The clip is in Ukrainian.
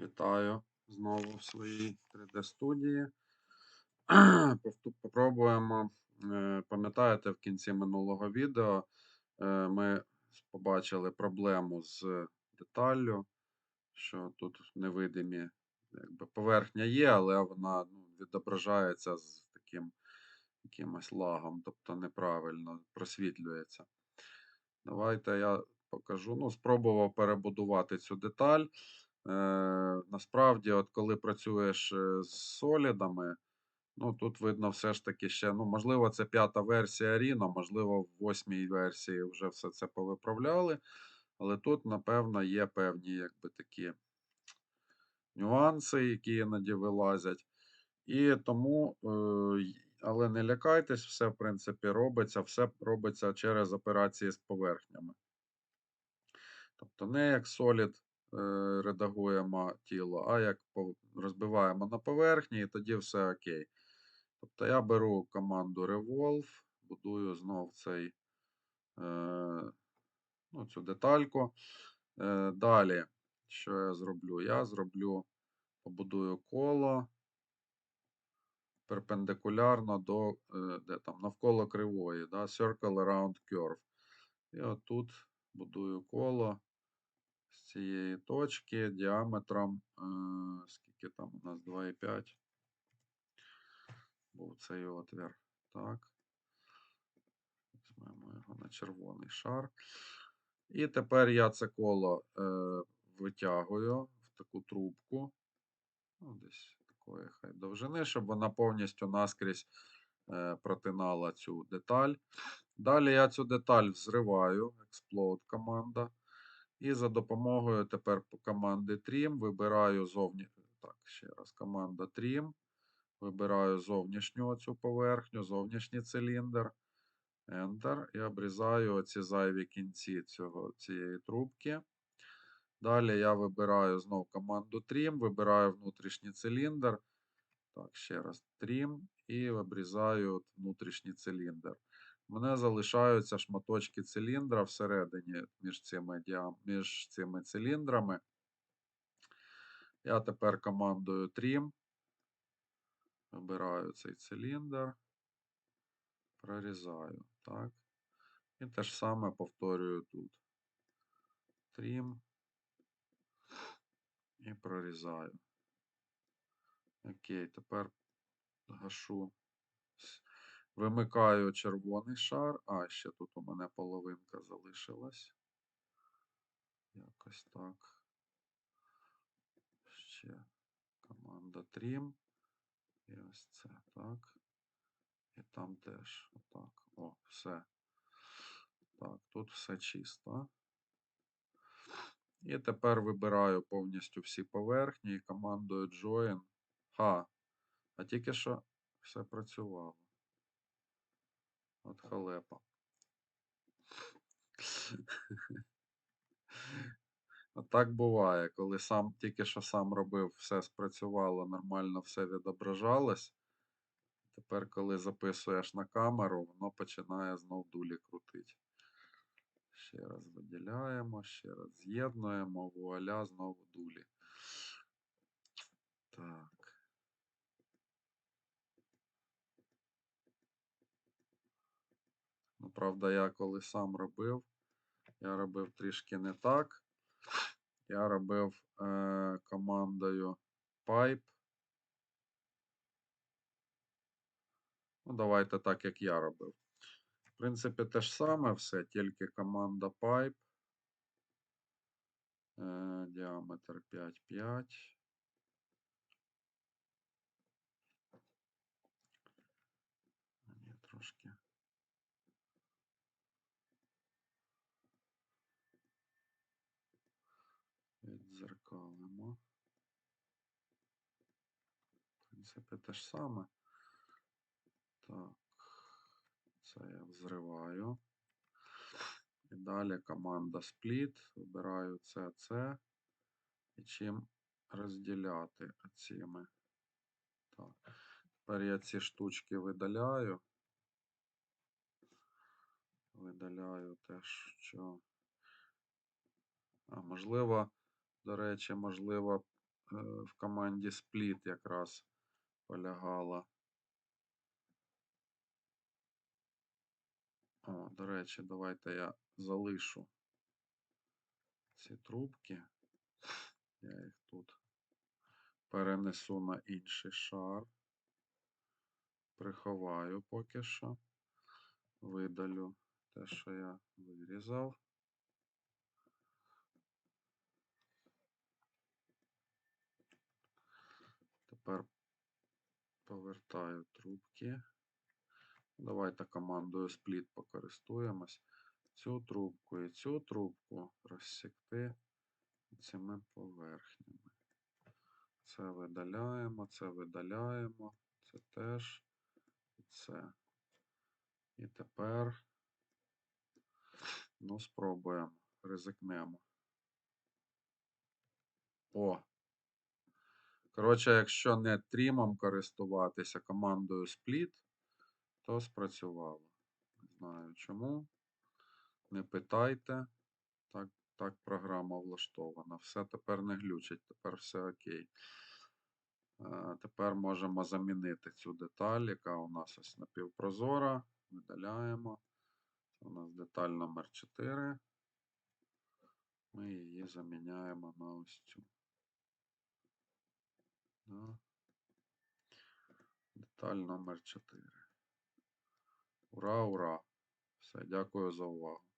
Вітаю знову в своїй 3D студії. Попробуємо. е, Пам'ятаєте, в кінці минулого відео е, ми побачили проблему з деталлю, що тут невидимі якби, поверхня є, але вона ну, відображається з таким якимось лагом, тобто неправильно просвітлюється. Давайте я покажу. Ну, спробував перебудувати цю деталь. Е, насправді, от коли працюєш е, з солідами, ну тут видно все ж таки ще, ну, можливо, це п'ята версія Rhino, можливо, в восьмій версії вже все це повиправляли. Але тут, напевно, є певні якби такі нюанси, які іноді вилазять. І тому, е, але не лякайтесь, все, в принципі, робиться, все робиться через операції з поверхнями. Тобто не як Solid редагуємо тіло, а як розбиваємо на поверхні, і тоді все окей. Тобто я беру команду Revolve, будую знов цей, е, ну, цю детальку. Е, далі, що я зроблю? Я зроблю, побудую коло перпендикулярно до е, де там, навколо кривої, да, circle around curve. І отут будую коло цієї точки діаметром, е, скільки там у нас 2,5 був цей отвір. Так. Візьмемо його на червоний шар. І тепер я це коло е, витягую в таку трубку. Ну, десь такої хай довжини, щоб вона повністю наскрізь е, протинала цю деталь. Далі я цю деталь взриваю, explode команда. І за допомогою тепер команди Trim вибираю зовні... Так, ще раз, команда Trim. Вибираю зовнішню цю поверхню, зовнішній циліндр. Enter. І обрізаю оці зайві кінці цього, цієї трубки. Далі я вибираю знову команду Trim, вибираю внутрішній циліндр. Так, ще раз Trim і обрізаю внутрішній циліндр. Мене залишаються шматочки циліндра всередині між цими, між цими циліндрами. Я тепер командою Trim. Вибираю цей циліндр, прорізаю. Так. І те ж саме повторюю тут. Trim і прорізаю. Окей, тепер гашу. Вимикаю червоний шар. А, ще тут у мене половинка залишилась. Якось так. Ще команда Trim. І ось це так. І там теж. Отак. О, все. Так, тут все чисто. І тепер вибираю повністю всі поверхні і командою Join. А, а тільки що все працювало. От халепа. От так буває, коли сам тільки що сам робив, все спрацювало, нормально все відображалось. Тепер, коли записуєш на камеру, воно починає знов дулі крутити. Ще раз виділяємо, ще раз з'єднуємо, вуаля, знову дулі. Так. Ну, правда, я коли сам робив, я робив трішки не так. Я робив е, командою pipe. Ну, давайте так, як я робив. В принципі, те ж саме все, тільки команда pipe. Е, діаметр 5,5. Віддзеркалимо. В принципі, те ж саме. Так, це я взриваю. І далі команда Split. Вибираю це, це. І чим розділяти цими. Так. Тепер я ці штучки видаляю. Видаляю теж, що. А можливо, до речі, можливо, в команді Split якраз полягала. О, до речі, давайте я залишу ці трубки. Я їх тут перенесу на інший шар. Приховаю поки що. Видалю те, що я вирізав. Тепер повертаю трубки. Давайте командою Split покористуємось. Цю трубку і цю трубку розсікти цими поверхнями. Це видаляємо, це видаляємо, це теж, і це. І тепер, ну, спробуємо, ризикнемо. О! Коротше, якщо не трімом користуватися командою Split, то спрацювало. Не знаю чому. Не питайте. Так, так програма влаштована. Все тепер не глючить, тепер все окей. Е, Тепер можемо замінити цю деталь, яка у нас ось напівпрозора. Видаляємо. Це у нас деталь номер 4. Ми її заміняємо на ось цю. Деталь номер 4. Ура, ура! Все, дякую за увагу.